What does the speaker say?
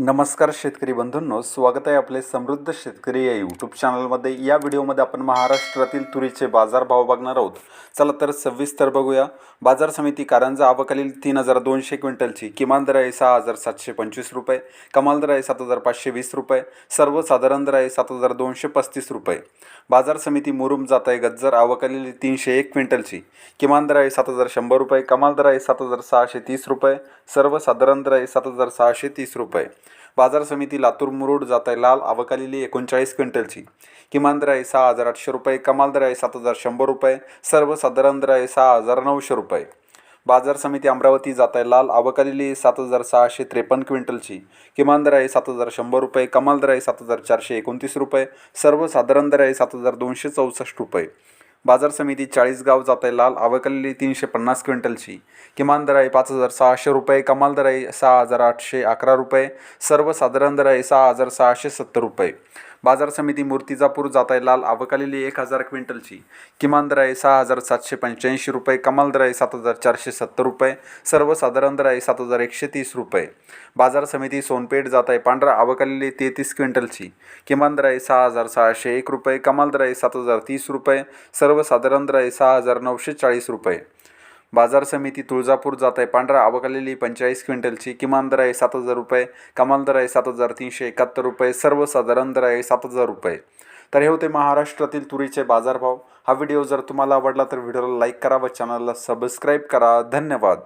नमस्कार शेतकरी बंधूंनो स्वागत आहे आपले समृद्ध शेतकरी या यूट्यूब चॅनलमध्ये या व्हिडिओमध्ये आपण महाराष्ट्रातील तुरीचे बाजारभाव बघणार आहोत. चला तर सविस्तर बघूया. बाजार समिती कारंजा आवकालील तीन हजार दोनशे क्विंटलची. किमान दर आहे सहा हजार सातशे पंचवीस रुपये. कमाल दर आहे सात हजार पाचशे वीस रुपये. सर्वसाधारण दर आहे सात हजार दोनशे पस्तीस रुपये. बाजार समिती मुरुम जात आहे गज्जर आवकालेली तीनशे एक क्विंटलची. किमान दर आहे सात हजार शंभर रुपये. कमाल दर आहे सात हजार सहाशे तीस रुपये. सर्वसाधारण दर आहे सात हजार सहाशे तीस रुपये. बाजार समिती लातूर मुरुड जात आहे लाल आवकालेली एकोणचाळीस क्विंटलची. किमान दर आहे सहा हजार आठशे रुपये कमाल दर आहे सात हजार शंभर रुपये सर्वसाधारण दर आहे सहा हजार नऊशे रुपये. बाजार समिती अमरावती जात आहे लाल आवकालेली सात हजार सहाशे त्रेपन्न क्विंटलची. किमान दर आहे सात हजार शंभर रुपये कमाल दर आहे सात हजार चारशे एकोणतीस रुपये सर्वसाधारण दर आहे सात हजार दोनशे चौसष्ट रुपये. बाजार समिती चाळीसगाव जात आहे लाल. आवकलेली तीनशे पन्नास क्विंटलची. किमान दर आहे पाच हजार सहाशे रुपये कमाल दर आहे सहा हजार आठशे अकरा रुपये सर्वसाधारण दर आहे सहा हजार सहाशे सत्तर रुपये. बाजार समिती मूर्तिजापूर जात आहे लाल आवकालेली एक हजार क्विंटलची. किमान दर आहे सहा हजार सातशे पंच्याऐंशी रुपये कमाल दर आहे सात हजार चारशे सत्तर रुपये सर्वसाधारण दर आहे सात हजार एकशे तीस रुपये. बाजार समिती सोनपेठ जात आहे पांढरा आवकालेली तेहतीस क्विंटलची. किमान दर आहे सहा हजार सहाशे एक रुपये कमाल दर आहे सात हजार तीस रुपये सर्वसाधारण दर आहे सहा हजार नऊशे चाळीस रुपये. बाजार समिती तुळजापूर जात आहे पांढरा अवकलेली पंचेचाळीस क्विंटलची किमान दर आहे सात हजार रुपये कमाल दर आहे सात हजार तीनशे एकाहत्तर रुपये सर्वसाधारण दर आहे सात हजार रुपये. तर हे होते महाराष्ट्रातील तुरीचे बाजारभाव. हा व्हिडिओ जर तुम्हाला आवडला तर व्हिडिओला लाईक करा व चॅनलला सबस्क्राईब करा. धन्यवाद.